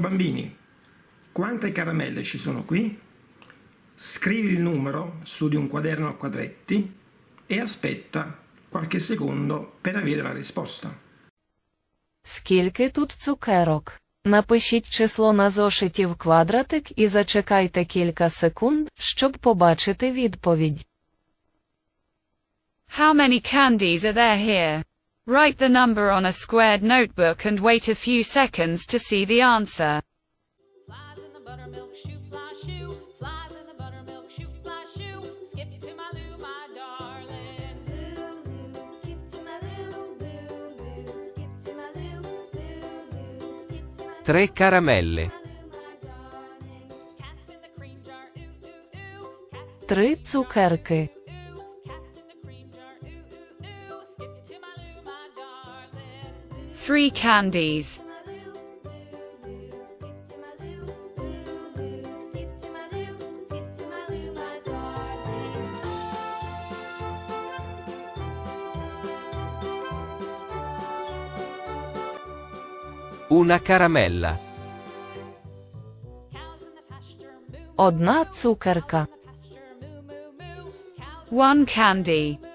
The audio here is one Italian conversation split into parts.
bambini, quante caramelle ci sono qui? Scrivi il numero su di un quaderno a quadretti e aspetta qualche secondo per avere la risposta. Скільки тут цукерок? Напишіть число на зошиті в квадратик і зачекайте кілька секунд, щоб побачити відповідь. How many candies are there here? Write the number on a squared notebook and wait a few seconds to see the answer. Tre caramelle. Три цукерки. three candies. Una caramella. Одна цукерка. One candy.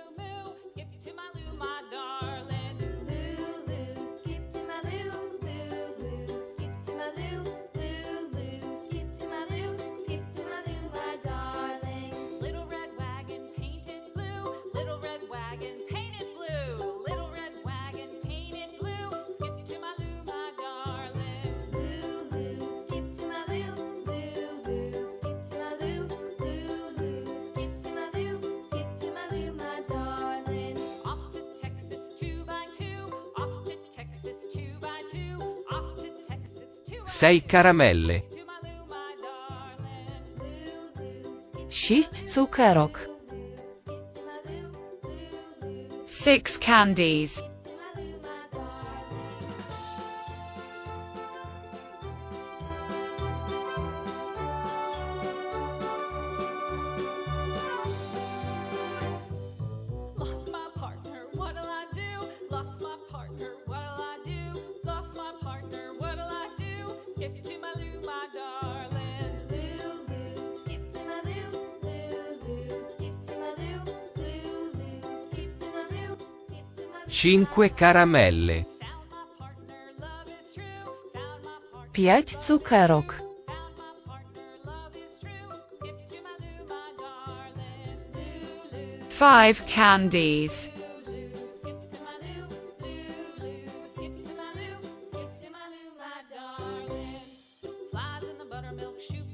6 caramelle. 6 cukierok. 6 candies. 5 caramelle. 5 cukierok. 5 candies. 5 candies.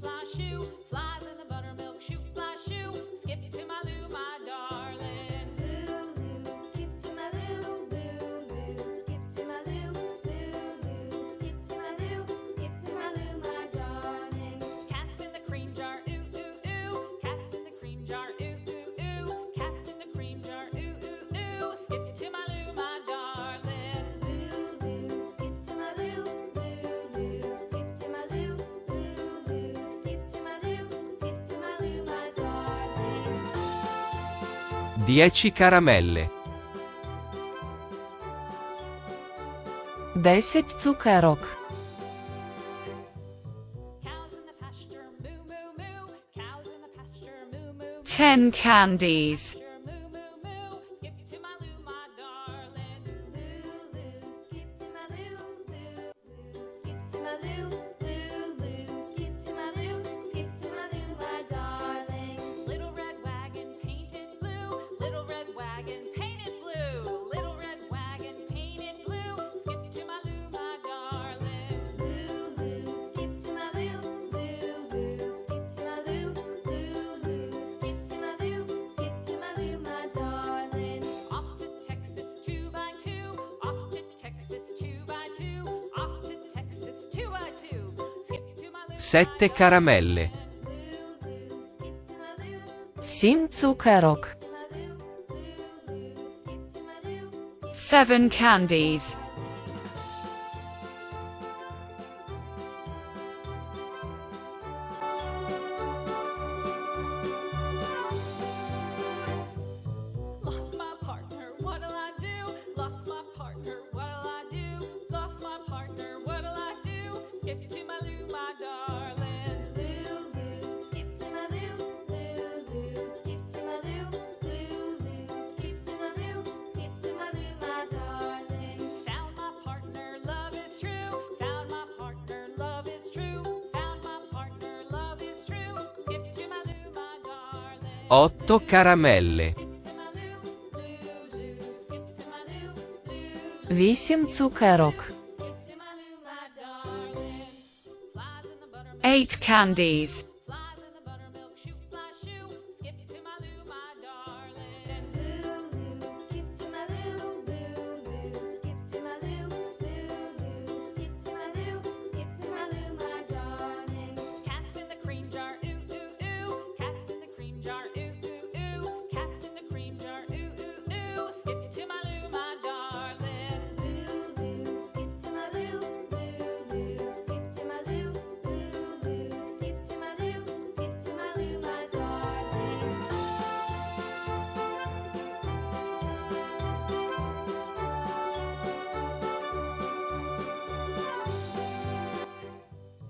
10 caramelle. 10 cukierok. 10 candies. 7 caramelle. Sim Zuckerrock. 7 candies. 8 caramelle. 8 цукерок. 8 candies.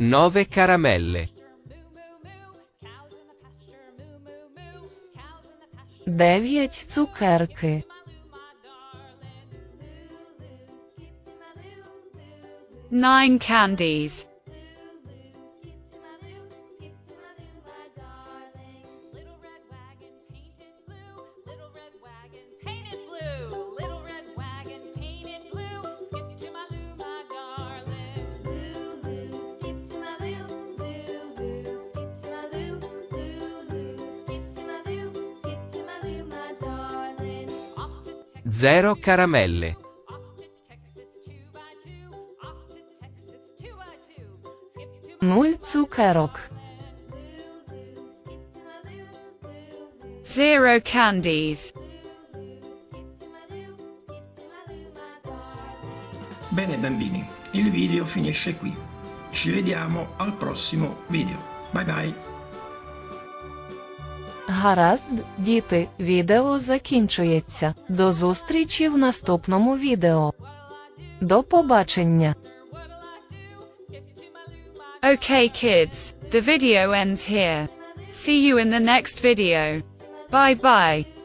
9 caramelle. Дев'ять цукерки. Nine candies. Zero caramelle. 0 zuckerok. Zero candies. Bene bambini, il video finisce qui. Ci vediamo al prossimo video. Bye bye! Гаразд, діти, відео закінчується. До зустрічі в наступному відео. До побачення. Okay kids, the video ends here. See you in the next video. Bye bye.